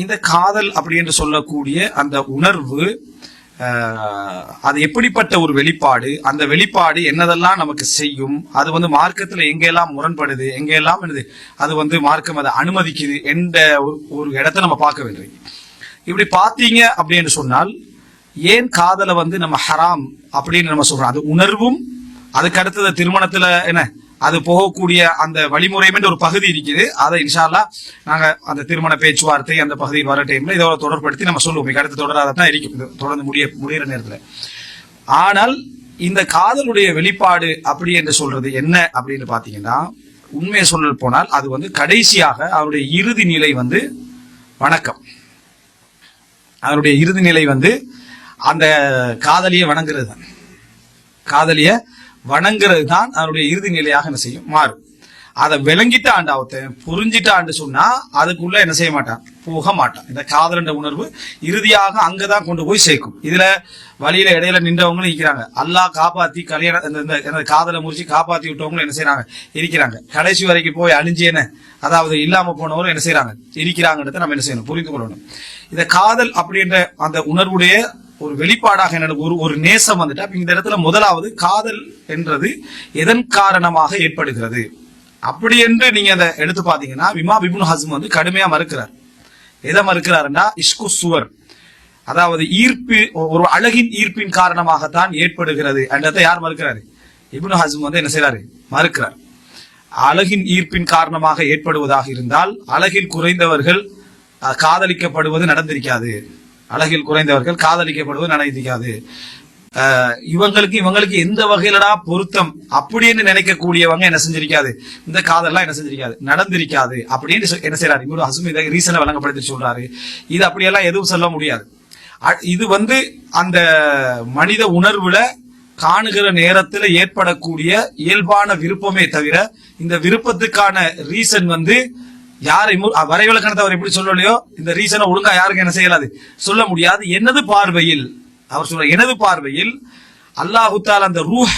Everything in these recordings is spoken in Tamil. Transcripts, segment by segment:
இந்த காதல் அப்படி என்று சொல்லக்கூடிய அந்த உணர்வு அது எப்படிப்பட்ட ஒரு வெளிப்பாடு? அந்த வெளிப்பாடு என்னதெல்லாம் நமக்கு செய்யும்? அது வந்து மார்க்கத்துல எங்கெல்லாம் முரண்படுது? எங்கெல்லாம் என்னது? அது வந்து மார்க்கம் அதை அனுமதிக்குது என்ற ஒரு- ஒரு இடத்தை நம்ம பார்க்க வேண்டும். இப்படி பார்த்தீங்க அப்படின்னு சொன்னால் ஏன் காதலை வந்து நம்ம ஹராம் அப்படின்னு நம்ம சொல்றோம்? அது உணர்வும் அதுக்கு அடுத்தது திருமணத்துல என்ன? அது போகக்கூடிய அந்த வழிமுறைமென்ற ஒரு பகுதி இருக்குது. அதை இன்ஷால்லா நாங்க அந்த திருமண பேச்சுவார்த்தை அந்த பகுதியில் வர டைம்ல இதோட தொடர்படுத்தி நம்ம சொல்லுவோம். இதுக்கு அடுத்து தொடராதான் இருக்கும். தொடர்ந்து முடிய முடியிற நேரத்தில். ஆனால் இந்த காதலுடைய வெளிப்பாடு அப்படி என்று சொல்றது என்ன அப்படின்னு பாத்தீங்கன்னா உண்மையை சொல்ல போனால் அது வந்து கடைசியாக அவருடைய இறுதி நிலை வந்து வணக்கம். அதனுடைய இறுதி நிலை வந்து அந்த காதலியை வணங்குறது தான். காதலிய வணங்குறது தான் அதனுடைய இறுதி நிலையாக என்ன செய்யும்? மாறும். அதை விளங்கிட்டாண்டு அவத்தன் புரிஞ்சிட்டான்னு சொன்னா அதுக்குள்ள என்ன செய்ய மாட்டான்? போக மாட்டான். இந்த காதலன்ற உணர்வு இறுதியாக அங்கதான் கொண்டு போய் சேர்க்கும். இதுல வழியில இடையில நின்றவங்களும் இருக்கிறாங்க. அல்லாஹ் காப்பாத்தி கல்யாணம் இந்த- இந்த காதலை முறிச்சு காப்பாத்தி விட்டவங்களும் என்ன செய்யறாங்க இருக்கிறாங்க. கடைசி வரைக்கும் போய் அழிஞ்சு என்ன அதாவது இல்லாம போனவரும் என்ன செய்யறாங்க இருக்கிறாங்கன்றத நம்ம என்ன செய்யணும்? புரிந்து கொள்ளணும். இந்த காதல் அப்படின்ற அந்த உணர்வுடைய ஒரு வெளிப்பாடாக என்ன ஒரு ஒரு நேசம் வந்துட்டு அப்ப இந்த இடத்துல முதலாவது காதல் என்றது எதன் காரணமாக ஏற்படுகிறது? அப்படி என்று நீங்க அதை எடுத்து பாத்தீங்கன்னா விமா பிபுன் ஹஸ்ம் வந்து கடுமையா மறுக்கிறார். எதை மறுக்கிறாருன்னா இஷ்கு சுவர். அதாவது ஈர்ப்பு ஒரு அழகின் ஈர்ப்பின் காரணமாகத்தான் ஏற்படுகிறது. என்றதை யார் மறுக்கிறாரு? இபுன் ஹஸ்ம் வந்து என்ன செய்யறாரு மறுக்கிறார். அழகின் ஈர்ப்பின் காரணமாக ஏற்படுவதாக இருந்தால் அழகில் குறைந்தவர்கள் காதலிக்கப்படுவது நடந்திருக்காது. அழகில் குறைந்தவர்கள் காதலிக்கப்படுவது நடந்திருக்காது இவங்களுக்கு இவங்களுக்கு எந்த வகையிலடா பொருத்தம் அப்படின்னு நினைக்கக்கூடியவங்க என்ன செஞ்சிருக்காது. இந்த காதல்லாம் என்ன செஞ்சிருக்காது. நடந்திருக்காது அப்படின்னு என்ன செய்யறாரு இவரு ஹசும் இதை ரீசனை வழங்கப்படுத்தி சொல்றாரு. இது அப்படியெல்லாம் எதுவும் சொல்ல முடியாது. அ- இது வந்து அந்த மனித உணர்வுல காணுகிற நேரத்துல ஏற்படக்கூடிய இயல்பான விருப்பமே தவிர இந்த விருப்பத்துக்கான ரீசன் வந்து யாரை மு- வரைவிலக்கணத்தை அவர் எப்படி சொல்லலையோ இந்த ரீசனை ஒழுங்கா யாருக்கு என்ன செய்யலாது. சொல்ல முடியாது. எனது பார்வையில் அவர் சொல்ற எனது பார்வையில் அல்லாஹுத்தால் அந்த ரூஹ்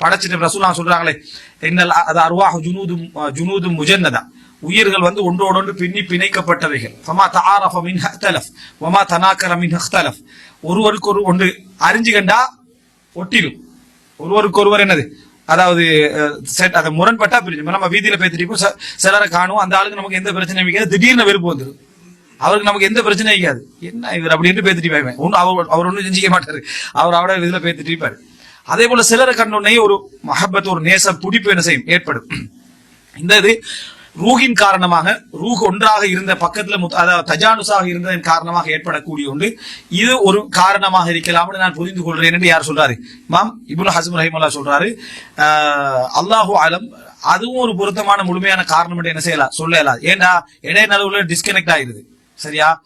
படைச்சிட்டு ரசூலா சொல்றாங்களே என்னல் அது அருவாஹ் ஜுனூதும் ஜுனூதும் முஜன்னதா. உயிர்கள் வந்து ஒன்றோடொன்று பின்னி பிணைக்கப்பட்டவைகள். ஃபமா தஆரஃப மின் ஹ்தலஃப் வமா தனாக்கர மின் ஹக்தலஃப் ஒருவருக்கு ஒரு ஒன்று அறிஞ்சு கண்டா ஒட்டிடும் ஒருவருக்கு ஒருவர் என்னது? அதாவது செட் அதை முரண்பட்டா பிரிஞ்சு நம்ம வீதியில பேத்திட்டு ச- சிலரை காணும் அந்த ஆளுக்கு நமக்கு எந்த பிரச்சனையும் இருக்காது திடீர்னு வெறுப்பு வந்துடும் அவருக்கு நமக்கு எந்த பிரச்சனையும் இருக்காது என்ன இவர் அப்படின்ட்டு பேத்திட்டு போய்வேன் ஒன்னும் அவர் அவர் ஒன்றும் செஞ்சிக்க மாட்டாரு. அவர் அவட இதுல பேத்திட்டு இருப்பாரு. அதே போல சிலரை கண்டோடனே ஒரு மஹபத் ஒரு நேச பிடிப்பு என்ன செய்யும்? ஏற்படும். இந்த இது ரூஹின் காரணமாக ரூஹ் ஒன்றாக இருந்த பக்கத்துல முத்- அதாவது தஜானுசாக இருந்ததன் காரணமாக ஏற்படக்கூடிய ஒன்று. இது ஒரு காரணமாக இருக்கலாம்னு நான் புரிந்து கொள்றேன் என்று யார் சொல்றாரு? மாம் இபுல் ஹசம் ரஹிமுல்லா சொல்றாரு. ஆஹ், அல்லாஹு அதுவும் ஒரு பொருத்தமான முழுமையான காரணம் என்று என்ன செய்யலாம்? சொல்லலாம். ஏன்னா ஏண்டா டிஸ்கனெக்ட் ஆயிருது. சரியா?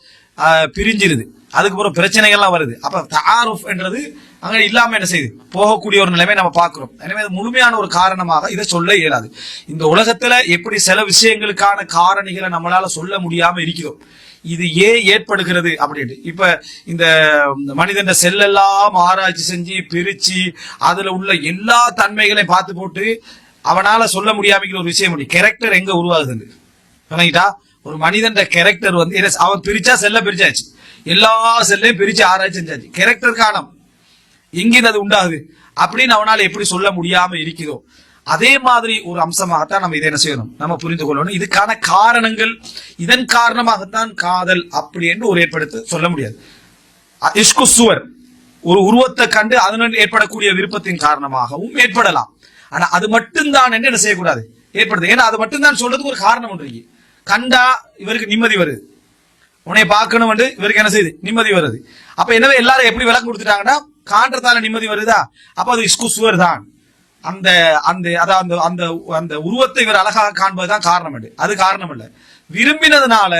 பிரிஞ்சிருது. அதுக்கப்புறம் பிரச்சனைகள்லாம் வருது. அப்ப தாருஃப் என்றது அங்க இல்லாம என்ன செய்யுது போகக்கூடிய ஒரு நிலைமை நம்ம பார்க்கிறோம். எனவே அது முழுமையான ஒரு காரணமாக இதை சொல்ல இயலாது. இந்த உலகத்துல எப்படி சில விஷயங்களுக்கான காரணிகளை நம்மளால சொல்ல முடியாம இருக்கிறோம். இது ஏன் ஏற்படுகிறது அப்படின்ட்டு. இப்ப இந்த மனிதன் செல்லெல்லாம் ஆராய்ச்சி செஞ்சு பிரிச்சு அதுல உள்ள எல்லா தன்மைகளையும் பார்த்து போட்டு அவனால சொல்ல முடியாம ஒரு விஷயம் முடியும் கேரக்டர் எங்க உருவாகுது விளங்கிட்டா? ஒரு மனிதன் கேரக்டர் வந்து அவன் பிரிச்சா செல்ல பிரிச்சாச்சு. எல்லா செல்லையும் பிரிச்சு ஆராய்ச்சி செஞ்சாச்சு. கேரக்டர் காணம் எங்கிருந்து அது உண்டாகுது? அப்படின்னு அவனால எப்படி சொல்ல முடியாம இருக்கிறதோ அதே மாதிரி ஒரு அம்சமாகத்தான் நம்ம இதை என்ன செய்யணும்? நம்ம புரிந்து கொள்ளணும். இதுக்கான காரணங்கள் இதன் காரணமாகத்தான் காதல் அப்படி என்று ஒரு ஏற்படுத்த சொல்ல முடியாது. இஷ்கு சுவர். ஒரு உருவத்தை கண்டு அதனுடன் ஏற்படக்கூடிய விருப்பத்தின் காரணமாகவும் ஏற்படலாம். ஆனா அது மட்டும்தான் என்று என்ன செய்யக்கூடாது? ஏற்படுது. ஏன்னா அது மட்டும்தான் சொல்றதுக்கு ஒரு காரணம் ஒன்று கண்டா இவருக்கு நிம்மதி வருது. உன்னை பார்க்கணும் வந்து இவருக்கு என்ன செய்யுது நிம்மதி வருது. அப்ப என்னவே எல்லாரும் எப்படி விளக்கம் கொடுத்துட்டாங்கன்னா காண்றதால நிம்மதி வருதா? அப்ப அது இஸ்கு சுவர் தான். அந்த அந்த அதான் அந்த அந்த அந்த உருவத்தை இவர் அழகாக காண்பதுதான் காரணம் அது. அது காரணம் இல்ல. விரும்பினதுனால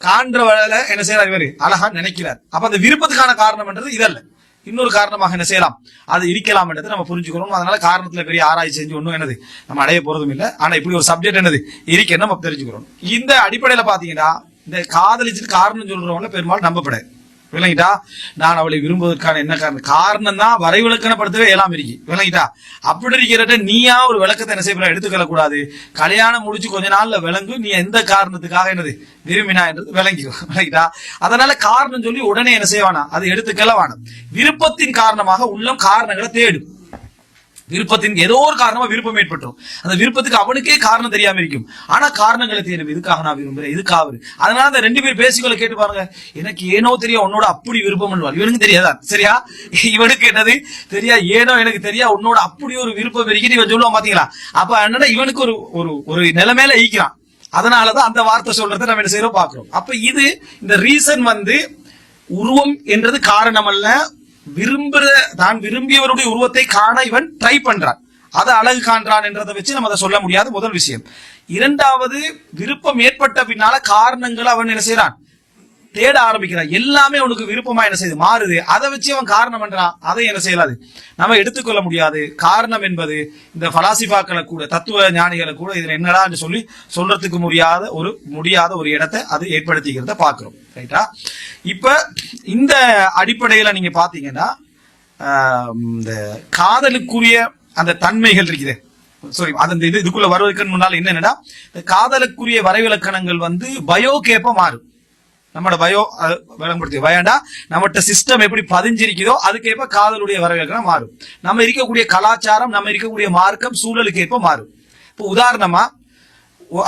காண்றவள என்ன செய்யறார் இவர்? அழகா நினைக்கிறார். அப்ப அந்த விருப்பத்துக்கான காரணம்ன்றது இதல்ல இன்னொரு காரணமாக என்ன செய்யலாம்? அது இருக்கலாம் நம்ம புரிஞ்சுக்கிறோம் அதனால காரணத்துல பெரிய ஆராய்ச்சி செஞ்சு ஒன்றும் என்னது? நம்ம அடைய போறதும் இல்லை. ஆனா இப்படி ஒரு சப்ஜெக்ட் என்னது? இருக்கேன்னு நம்ம தெரிஞ்சுக்கிறோம். இந்த அடிப்படையில பாத்தீங்கன்னா இந்த காதலிச்சுட்டு காரணம் சொல்றவங்கள பெரும்பாலும் நம்பப்படாது. விளங்கிட்டா? நான் அவளை விரும்புவதற்கான என்ன காரணம்? காரணம் தான் வரைவிலக்கணப்படுத்தவே எல்லாம் இருக்கு. விளங்கிட்டா? அப்படி இருக்கிறத நீயா ஒரு விளக்கத்தை என்ன செய்ய எடுத்துக்கொள்ள கூடாது கல்யாணம் முடிச்சு கொஞ்ச நாள்ல விளங்கு. நீ எந்த காரணத்துக்காக என்னது? விரும்பினா என்றது விளங்கிக்கும் விளங்கிட்டா? அதனால காரணம் சொல்லி உடனே என்ன செய்வானா அது எடுத்துக்கல வேணாம். விருப்பத்தின் காரணமாக உள்ளம் காரணங்களை தேடும். விருப்பத்தின் ஏதோ ஒரு காரணமா விருப்பம் ஏற்பட்டுரும். அந்த விருப்பத்துக்கு அவனுக்கே காரணம் தெரியாம இருக்கும். ஆனா காரணங்களை தேடும். இதுக்காக நான் விரும்புறேன்? இதுக்காக அதனால அந்த ரெண்டு பேர் பேசிக்கொள்ள கேட்டு பாருங்க. எனக்கு ஏனோ தெரியும் உன்னோட அப்படி விருப்பம் பண்ணுவார் இவனுக்கு தெரியாதா? சரியா? இவனுக்கு என்னது? தெரியா? ஏனோ எனக்கு தெரியா உன்னோட அப்படி ஒரு விருப்பம் இருக்கிறது இவன் சொல்லுவான் பாத்தீங்களா? அப்ப என்னன்னா இவனுக்கு ஒரு ஒரு ஒரு நிலைமையில ஈக்கிறான் அதனாலதான் அந்த வார்த்தை சொல்றதை நம்ம என்ன செய்யறோம்? பாக்குறோம் அப்ப இது இந்த ரீசன் வந்து உருவம் என்றது காரணம் அல்ல விரும்புற தான் விரும்பியவருடைய உருவத்தை காண இவன் ட்ரை பண்றான். அதை அழகு காண்றான் என்றதை வச்சு நம்ம அதை சொல்ல முடியாத. முதல் விஷயம். இரண்டாவது விருப்பம் ஏற்பட்ட பின்னால காரணங்களை அவன் என்ன செய்யறான் தேட ஆரம்பிக்கிறான். எல்லாமே உனக்கு விருப்பமா என்ன செய்யுது மாறுது. அதை வச்சு அவன் காரணம் பண்றான். அதை என்ன செய்யலாது? நம்ம எடுத்துக்கொள்ள முடியாது. காரணம் என்பது இந்த பலாசிபாக்களை கூட தத்துவ ஞானிகளை கூட இதுல என்னடா சொல்லி சொல்றதுக்கு முடியாத ஒரு முடியாத ஒரு இடத்தை அது ஏற்படுத்திக்கிறத பாக்குறோம் ரைட்டா இப்ப இந்த அடிப்படையில நீங்க பாத்தீங்கன்னா இந்த காதலுக்குரிய அந்த தன்மைகள் இருக்குது. சாரி அந்த இது இதுக்குள்ள வருவதற்கு முன்னால் என்னன்னா காதலுக்குரிய வரைவிலக்கணங்கள் வந்து பயோகேப்ப மாறும். நம்மளோட பயோ விளம்படுத்தி பயண்டா நம்மகிட்ட சிஸ்டம் எப்படி பதிஞ்சிருக்குதோ அதுக்கேற்ப காதலுடைய வரவேற்கலாம் மாறும். நம்ம இருக்கக்கூடிய கலாச்சாரம் நம்ம இருக்கக்கூடிய மார்க்கம் சூழலுக்கு ஏற்ப மாறும். இப்போ உதாரணமா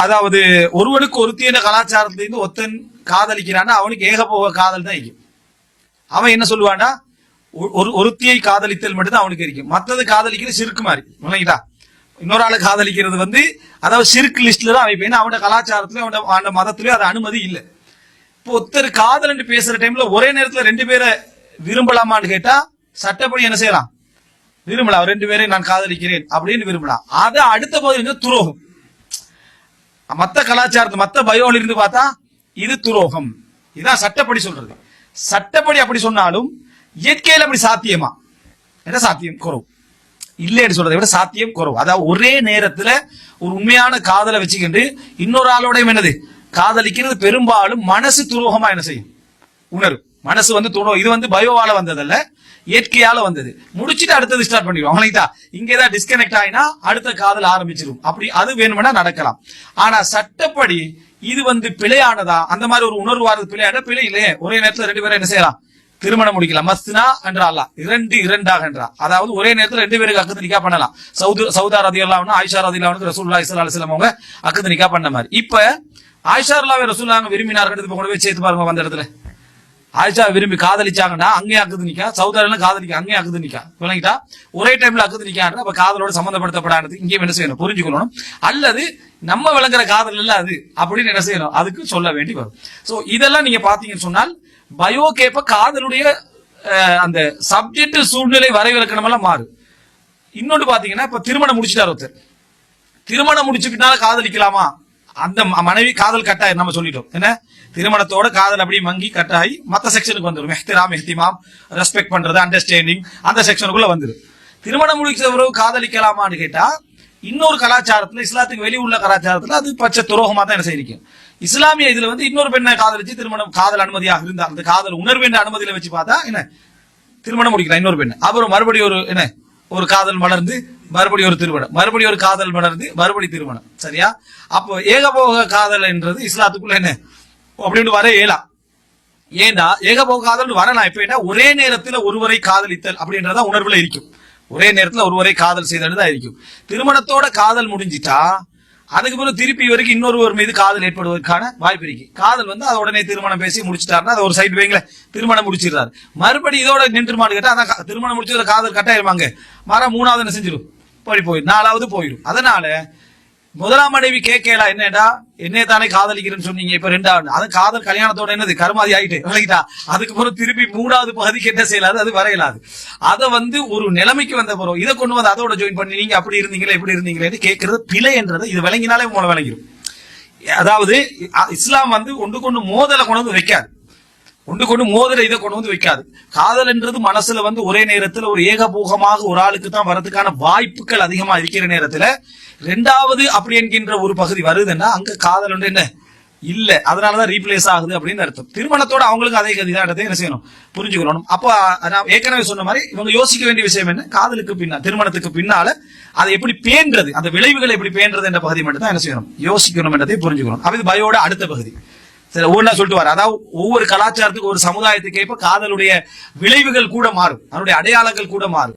அதாவது ஒருவனுக்கு ஒருத்தியான கலாச்சாரத்திலிருந்து ஒருத்தன் காதலிக்கிறான்னா அவனுக்கு ஏகபோக காதல் தான் இருக்கும் அவன் என்ன சொல்லுவான்னா ஒரு ஒருத்தியை காதலித்தல் மட்டும்தான் அவனுக்கு இருக்கும் மற்றது காதலிக்கிறது சிறுக்கு மாதிரி. இல்லைங்களா? இன்னொரு ஆளை காதலிக்கிறது வந்து அதாவது சிறுக்கு லிஸ்ட்ல தான் அவன் அவனோட கலாச்சாரத்திலயும் அவனோட மதத்திலயும் அது அனுமதி இல்லை. ஒருத்தர் காதல்னு பேசுற டைம்ல ஒரே நேரத்துல ரெண்டு பேரை விரும்பலாமான்னு கேட்டா சட்டப்படி என்ன செய்யலாம்? விரும்பலாம் ரெண்டு பேரையும் நான் காதலிக்கிறேன் அப்படின்னு விரும்பலாம் அது அடுத்த போது வந்து துரோகம். மத்த கலாச்சாரத்து மத்த பயோல இருந்து பார்த்தா இது துரோகம். இதான் சட்டப்படி சொல்றது. சட்டப்படி அப்படி சொன்னாலும் இயற்கையில அப்படி சாத்தியமா? என்ன சாத்தியம்? குறவு. இல்லைன்னு சொல்றதை விட சாத்தியம் குறவு. அதாவது ஒரே நேரத்துல ஒரு உண்மையான காதலை வச்சுக்கிட்டு இன்னொரு ஆளோடையும் என்னது? காதலிக்கிறது பெரும்பாலும் மனசு துரோகமா என்ன செய்யும்? உணரும். மனசு வந்து துணோ இது வந்து பயோவால வந்ததல்ல இயற்கையால வந்தது. முடிச்சிட்டு அடுத்தது ஸ்டார்ட் பண்ணிடுவோம் அவனைத்தா இங்க ஏதாவது டிஸ்கனெக்ட் ஆயினா அடுத்த காதல் ஆரம்பிச்சிடும் அப்படி அது வேணும்னா நடக்கலாம். ஆனா சட்டப்படி இது வந்து பிழையானதா? அந்த மாதிரி ஒரு உணர்வு வாரது பிழையான பிழை இல்லையே. ஒரே நேரத்துல ரெண்டு பேரும் என்ன செய்யலாம்? திருமணம் முடிக்கலாம். மஸ்னா என்றா அல்ல இரண்டு இரண்டாக என்றா. அதாவது ஒரே நேரத்தில் ரெண்டு பேருக்கு அக்கத்து நிக்கா பண்ணலாம். சவுது சவுதா ரதி அல்லாவும் ஆயிஷா ரதி அல்லாவுக்கு ரசூல்லா இஸ்லா அலிஸ்லாம் அவங்க அக்கத்து நிக்கா பண்ண மாதிரி. இப்ப ஆயிஷா அல்லாவை ரசூல்லாங்க விரும்பினார்கள். இப்ப கொண்டு போய் சேர்த்து பாருங்க வந்த இடத்துல. ஆயிஷா விரும்பி காதலிச்சாங்கன்னா அங்கேயே அக்குது நிக்கா. சவுதாரில காதலிக்க அங்கேயே அக்குது நிக்கா. விளங்கிட்டா ஒரே டைம்ல அக்குது நிக்கான்ற அப்ப காதலோட சம்பந்தப்படுத்தப்படாது இங்கேயும் என்ன செய்யணும்? புரிஞ்சுக்கணும் அல்லது நம்ம விளங்குற காதல் இல்ல அது. அப்படின்னு என்ன செய்யணும்? அதுக்கு சொல்ல வேண்டி வரும். சோ இதெல்லாம் நீங்க பாத்தீங்கன்னு சொன்னால் பயோ கேப்ப காதலுடைய அந்த சப்ஜெக்ட் சூழ்நிலை வரைவிலக்கணம் எல்லாம் மாறும் இன்னொன்று பாத்தீங்கன்னா இப்ப திருமணம் முடிச்சிட்டார் ஒருத்தர். திருமணம் முடிச்சுக்கிட்டால காதலிக்கலாமா? அந்த ம- மனைவி காதல் கட்டாயம் நம்ம சொல்லிட்டோம். என்ன? திருமணத்தோட காதல் அப்படி மங்கி கட்டாயி மத்த செக்ஷனுக்கு வந்துடும் எஹ்திராம் எஹ்திமாம் ரெஸ்பெக்ட் பண்றது அண்டர்ஸ்டாண்டிங் அந்த செக்ஷனுக்குள்ள வந்துடும் திருமணம் முடிச்ச உறவு காதலிக்கலாமான்னு கேட்டா இன்னொரு கலாச்சாரத்துல இஸ்லாத்துக்கு வெளியே உள்ள கலாச்சாரத்துல அது பச்சை துரோகமா தான் என்ன செய்யிருக்கும் இஸ்லாமிய இதுல வந்து இன்னொரு பெண்ணை காதலிச்சு திருமணம் காதல் அனுமதியாக இருந்தா அந்த காதல் உணர்வு என்ற அனுமதியில வச்சு பார்த்தா என்ன? திருமணம் முடிக்கலாம் இன்னொரு பெண்ணு. அப்புறம் மறுபடியும் ஒரு என்ன? ஒரு காதல் வளர்ந்து மறுபடியும் ஒரு திருமணம். மறுபடியும் ஒரு காதல் மலர்ந்து மறுபடி திருமணம். சரியா? அப்போ ஏகபோக காதல் என்றது இஸ்லாத்துக்குள்ள என்ன? அப்படின்னு வர இயலாம் ஏண்டா? ஏகபோக காதல் வரலாம். இப்ப என்ன? ஒரே நேரத்துல ஒருவரை காதலித்தல் அப்படின்றதா உணர்வுல இருக்கும். ஒரே நேரத்துல ஒருவரை காதல் செய்தல் தான் இருக்கும். திருமணத்தோட காதல் முடிஞ்சிட்டா அதுக்கு பிறகு திருப்பி வரைக்கும் இன்னொருவர் மீது காதல் ஏற்படுவதற்கான வாய்ப்பு இருக்கு. காதல் வந்து அதை உடனே திருமணம் பேசி முடிச்சிட்டாருன்னா அதை ஒரு சைடு வைங்களேன். திருமணம் முடிச்சிடுறாரு. மறுபடியும் இதோட நின்றுமான்னு கேட்டா அதான் திருமணம் முடிச்சு காதல் கட்டாயிருவாங்க மரம் மூணாவது என்ன செஞ்சிடும் போய் போயிடும் நாலாவது போயிடும் அதனால முதலாம் மனைவி கேட்கலா என்னடா என்னே தானே காதலிக்கிறேன்னு சொன்னீங்க இப்ப ரெண்டாவது. அது காதல் கல்யாணத்தோட என்னது கருமாதி ஆயிட்டு விளக்கிட்டா அதுக்கு பிறகு திருப்பி மூணாவது பகுதிக்கு என்ன செய்யலாது அது வரையலாது. அதை வந்து ஒரு நிலைமைக்கு வந்த பிறகு இதை கொண்டு வந்து அதோட ஜாயின் பண்ணி நீங்க அப்படி இருந்தீங்களே இப்படி இருந்தீங்களேன்னு கேட்கறது பிழை என்றது இது விளங்கினாலே உங்களை விளங்கிடும் அதாவது இஸ்லாம் வந்து ஒன்று கொண்டு மோதலை கொண்டு வந்து வைக்காது. ஒன்று கொண்டு மோதிர இதை கொண்டு வந்து வைக்காது. காதல் என்றது மனசுல வந்து ஒரே நேரத்துல ஒரு ஏகபோகமாக ஒரு ஆளுக்கு தான் வரதுக்கான வாய்ப்புகள் அதிகமா இருக்கிற நேரத்துல ரெண்டாவது அப்படி என்கின்ற ஒரு பகுதி வருதுன்னா அங்க காதல் ஒன்று என்ன? இல்ல. அதனாலதான் ரீப்ளேஸ் ஆகுது அப்படின்னு அர்த்தம். திருமணத்தோட அவங்களுக்கு அதே கதிதான். என்ன செய்யணும்? புரிஞ்சுக்கணும் அப்போ நான் ஏற்கனவே சொன்ன மாதிரி இவங்க யோசிக்க வேண்டிய விஷயம் என்ன? காதலுக்கு பின்னால் திருமணத்துக்கு பின்னால அதை எப்படி பேன்றது அந்த விளைவுகளை எப்படி பேன்றது என்ற பகுதி மட்டும் தான் என்ன செய்யணும்? யோசிக்கணும் என்றதை புரிஞ்சுக்கணும் அப்ப இது பயோட அடுத்த பகுதி. சில ஒவ்வொன்றா சொல்லிட்டு வர அதாவது ஒவ்வொரு கலாச்சாரத்துக்கு ஒரு சமுதாயத்துக்கு ஏற்ப காதலுடைய விளைவுகள் கூட மாறும். அதனுடைய அடையாளங்கள் கூட மாறும்.